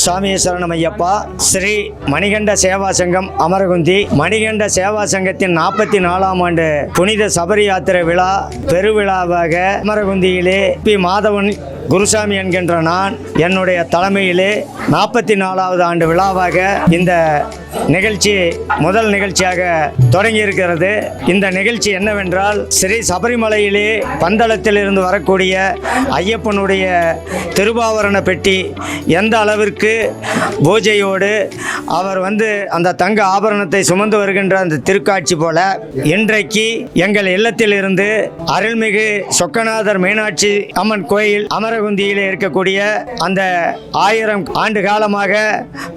சுவாமியை சரணம் ஐயப்பா. ஸ்ரீ மணிகண்ட சேவா சங்கம் அமரகுந்தி. மணிகண்ட சேவா சங்கத்தின் நாற்பத்தி நாலாம் ஆண்டு புனித சபரி யாத்திரை விழா பெருவிழாவாக அமரகுந்தியிலே பி. மாதவன் குருசாமி என்கின்ற நான் என்னுடைய தலைமையிலே நாற்பத்தி நாலாவது ஆண்டு விழாவாக இந்த நிகழ்ச்சி முதல் நிகழ்ச்சியாக தொடங்கி இருக்கிறது இந்த நிகழ்ச்சி என்னவென்றால் ஸ்ரீ சபரிமலையிலே பந்தளத்தில் இருந்து வரக்கூடிய ஐயப்பனுடைய திருபாவரண பெட்டி எந்த அளவிற்கு பூஜையோடு அவர் வந்து அந்த தங்க ஆபரணத்தை சுமந்து வருகின்ற அந்த திருக்காட்சி போல இன்றைக்கு எங்கள் இல்லத்தில் இருந்து அருள்மிகு சொக்கநாதர் மீனாட்சி அம்மன் கோயில் அமரகுந்தியிலே இருக்கக்கூடிய அந்த ஆயிரம் ஆண்டு காலமாக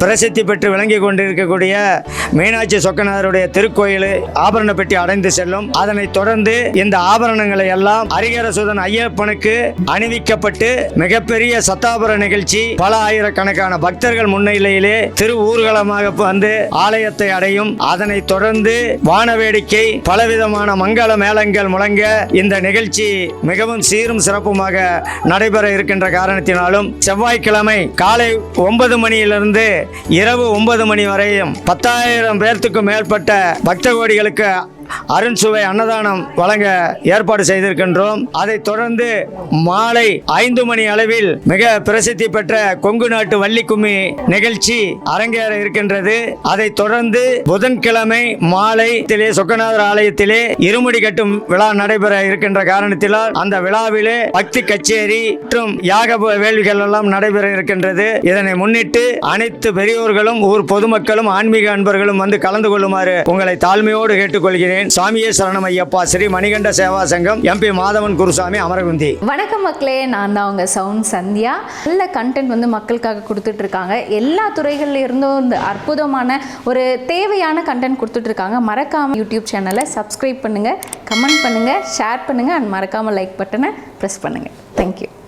பிரசித்தி பெற்று விளங்கி கொண்டிருக்கக்கூடிய மீனாட்சி சொக்கநாதருடைய திருக்கோயில் ஆபரண பெட்டி அடைந்து செல்லும். அதனைத் தொடர்ந்து இந்த ஆபரணங்களை எல்லாம் ஹரிகரசுதன் ஐயப்பனுக்கு அணிவிக்கப்பட்டு மிகப்பெரிய சத்தாபுர நிகழ்ச்சி. பல ஆயிரக்கணக்கான பக்தர்கள் முன்னிலையிலே திரு ஊர்வலமாக வந்து ஆலயத்தை அடையும். அதனைத் தொடர்ந்து வான வேடிக்கை பலவிதமான மங்கள மேளங்கள் முழங்க இந்த நிகழ்ச்சி மிகவும் சீரும் சிறப்புமாக நடைபெற இருக்கின்ற காரணத்தினாலும் செவ்வாய்க்கிழமை காலை ஒன்பது மணியிலிருந்து இரவு ஒன்பது மணி வரையும் பத்தாயிரம் பேர்த்துக்கும் மேற்பட்ட பக்த கோடிகளுக்கு அருண்சுவை அன்னதானம் வழங்க ஏற்பாடு செய்திருக்கின்றோம். அதைத் தொடர்ந்து மாலை ஐந்து மணி அளவில் மிக பிரசித்தி பெற்ற கொங்கு நாட்டு வள்ளி கும்மி நிகழ்ச்சி அரங்கேற இருக்கின்றது. அதைத் தொடர்ந்து புதன்கிழமை மாலை சொக்கநாதர் ஆலயத்திலே இருமுடி கட்டும் விழா நடைபெற இருக்கின்ற காரணத்தினால் அந்த விழாவிலே பக்தி கச்சேரி மற்றும் யாக வேள்விகள் எல்லாம் நடைபெற இருக்கின்றது. இதனை முன்னிட்டு அனைத்து பெரியோர்களும் ஊர் பொதுமக்களும் ஆன்மீக அன்பர்களும் வந்து கலந்து கொள்ளுமாறு உங்களை தாழ்மையோடு கேட்டுக்கொள்கிறேன். சாமியே சரணம் ஐயப்பா. ஸ்ரீ மணிகண்ட சேவா சங்கம் எம்பி மாதவன் குருசாமி அமரகுந்தி. வணக்கம் மக்களே நான் தான் உங்கள் சவுண்ட் சந்தியா. நல்ல கண்டென்ட் வந்து மக்களுக்காக கொடுத்துட்டு இருக்காங்க எல்லா துறைகள்ல இருந்தும் இந்த அற்புதமான ஒரு தேவையான கண்டென்ட் கொடுத்துட்டு இருக்காங்க மறக்காம யூடியூப் சேனலை சப்ஸ்கிரைப் பண்ணுங்க கமெண்ட் பண்ணுங்க ஷேர் பண்ணுங்க அண்ட் மறக்காம லைக் பட்டனை ப்ரெஸ் பண்ணுங்க. தேங்க்யூ